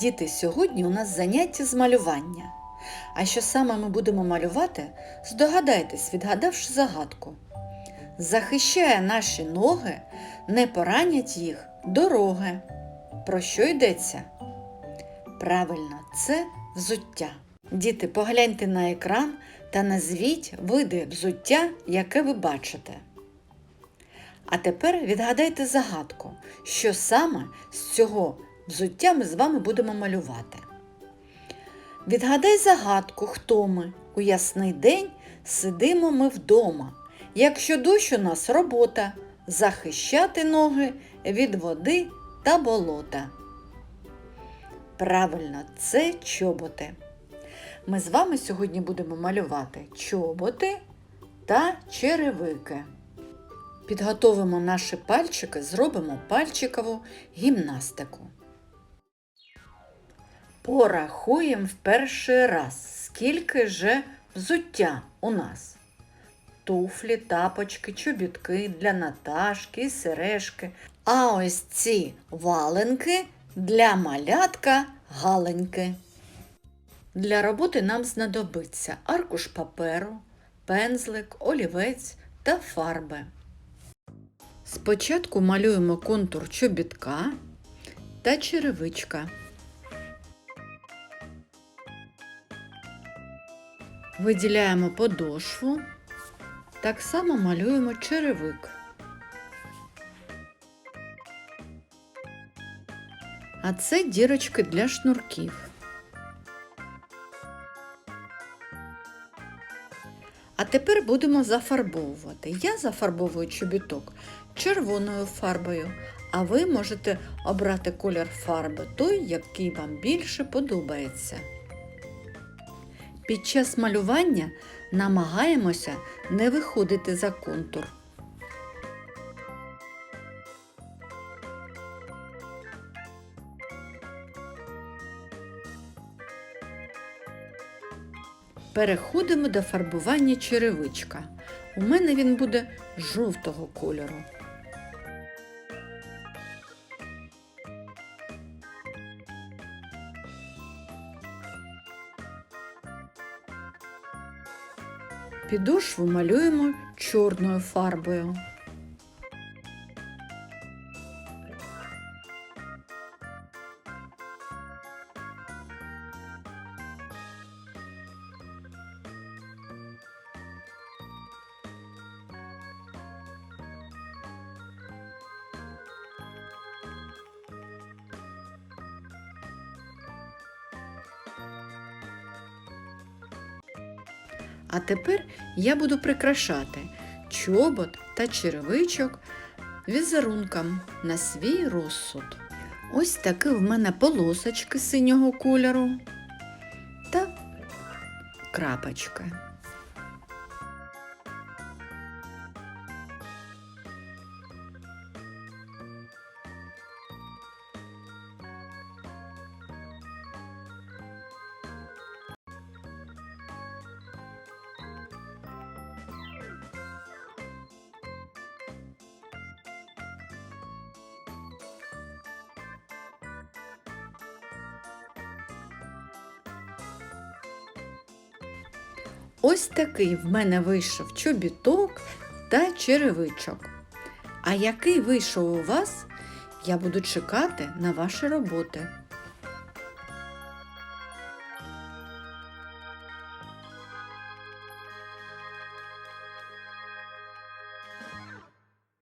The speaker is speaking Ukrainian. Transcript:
Діти, сьогодні у нас заняття з малювання. А що саме ми будемо малювати, здогадайтесь, відгадавши загадку. Захищає наші ноги, не поранять їх дороги. Про що йдеться? Правильно, це взуття. Діти, погляньте на екран та назвіть види взуття, яке ви бачите. А тепер відгадайте загадку, що саме з цього взуття ми з вами будемо малювати. Відгадай загадку, хто ми. У ясний день сидимо ми вдома. Якщо дощ у нас робота, захищати ноги від води та болота. Правильно, це чоботи. Ми з вами сьогодні будемо малювати чоботи та черевики. Підготовимо наші пальчики, зробимо пальчикову гімнастику. Порахуємо в перший раз, скільки же взуття у нас. Туфлі, тапочки, чобітки для Наташки, і сережки. А ось ці валенки для малятка галеньки. Для роботи нам знадобиться аркуш паперу, пензлик, олівець та фарби. Спочатку малюємо контур чобітка та черевичка. Виділяємо подошву, так само малюємо черевик. А це дірочки для шнурків. А тепер будемо зафарбовувати. Я зафарбовую чобіток червоною фарбою, а ви можете обрати колір фарби той, який вам більше подобається. Під час малювання намагаємося не виходити за контур. Переходимо до фарбування черевичка. У мене він буде жовтого кольору. Підошву малюємо чорною фарбою. А тепер я буду прикрашати чобот та черевичок візерунком на свій розсуд. Ось такі в мене полосочки синього кольору та крапочки. Ось такий в мене вийшов чобіток та черевичок. А який вийшов у вас, я буду чекати на ваші роботи.